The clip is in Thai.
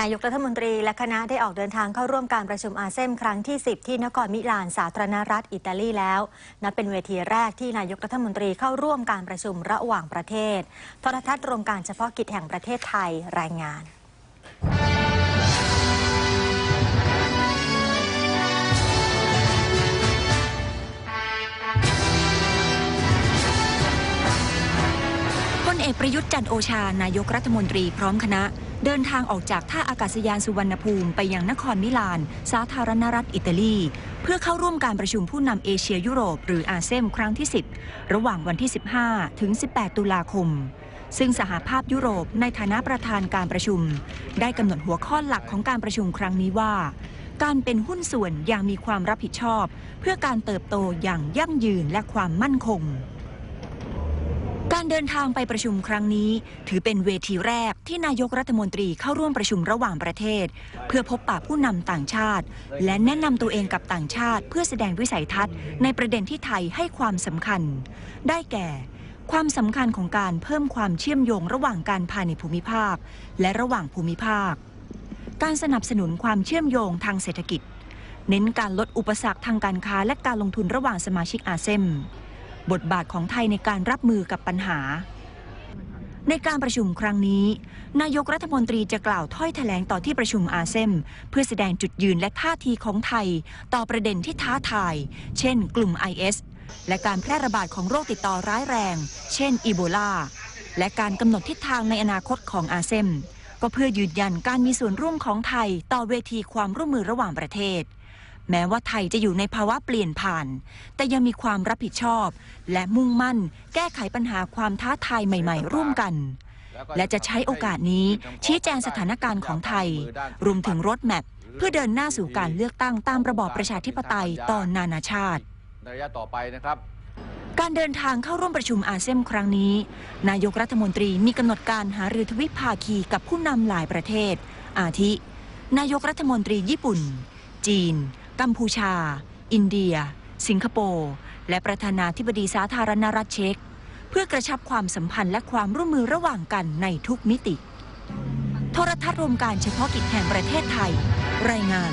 นายกรัฐมนตรีและคณะได้ออกเดินทางเข้าร่วมการประชุมอาเซียนครั้งที่ 10 ที่นครมิลานสาธารณรัฐอิตาลีแล้วนับเป็นเวทีแรกที่นายกรัฐมนตรีเข้าร่วมการประชุมระหว่างประเทศโทรทัศน์รวมการเฉพาะกิจแห่งประเทศไทยรายงาน เอกประยุทธ์จันโอชานายกรัฐมนตรีพร้อมคณะ เดินทางออกจากท่าอากาศยานสุวรรณภูมิไปยังนครมิลาน สาธารณรัฐอิตาลี เพื่อเข้าร่วมการประชุมผู้นำเอเชียยุโรป หรืออาเซียนครั้งที่ 10 ระหว่างวันที่ 15 ถึง 18 ตุลาคม ซึ่งสหภาพยุโรปในฐานะประธานการประชุม ได้กำหนดหัวข้อหลักของการประชุมครั้งนี้ว่า การเป็นหุ้นส่วนอย่างมีความรับผิดชอบ เพื่อการเติบโตอย่างยั่งยืนและความมั่นคง การเดินทางไปประชุมครั้งนี้ ถือเป็นเวทีแรกที่นายกรัฐมนตรีเข้าร่วมประชุมระหว่างประเทศ เพื่อพบปะผู้นำต่างชาติ และแนะนำตัวเองกับต่างชาติ เพื่อแสดงวิสัยทัศน์ ในประเด็นที่ไทยให้ความสำคัญ ได้แก่ ความสำคัญของการเพิ่มความเชื่อมโยงระหว่างการภายในภูมิภาค และระหว่างภูมิภาค การสนับสนุนความเชื่อมโยงทางเศรษฐกิจ เน้นการลดอุปสรรคทางการค้าและการลงทุนระหว่างสมาชิกอาเซียน บทบาทของไทยในการรับมือกับปัญหา ในการประชุมครั้งนี้ นายกรัฐมนตรีจะกล่าวถ้อยแถลงต่อที่ประชุมอาเซียนเพื่อแสดงจุดยืนและท่าทีของไทย ต่อประเด็นที่ท้าทาย เช่น กลุ่ม IS และการแพร่ระบาดของโรคติดต่อร้ายแรง เช่น อีโบลา และการกำหนดทิศทางในอนาคตของอาเซียนก็เพื่อยืนยันการมีส่วนร่วมของไทย ต่อเวทีความร่วมมือระหว่างประเทศ แม้ว่าไทยจะอยู่ในภาวะเปลี่ยนผ่าน แต่ยังมีความรับผิดชอบ และมุ่งมั่น แก้ไขปัญหาความท้าทายใหม่ ๆ ร่วมกัน และจะใช้โอกาสนี้ชี้แจงสถานการณ์ของไทย รวมถึงรถแมพเพื่อเดินหน้าสู่การเลือกตั้งตามระบอบประชาธิปไตยต่อนานาชาติในระยะต่อไปนะครับการเดินทางเข้าร่วมประชุมอาเซียนครั้งนี้ นายกรัฐมนตรีมีกำหนดการหารือทวิภาคีกับผู้นำหลายประเทศ อาทิ นายกรัฐมนตรีญี่ปุ่น จีน กัมพูชา อินเดีย สิงคโปร์และประธานาธิบดีสาธารณรัฐเช็ก เพื่อกระชับความสัมพันธ์และความร่วมมือระหว่างกันในทุกมิติ โทรทัศน์รวมการเฉพาะกิจแห่งประเทศไทย รายงาน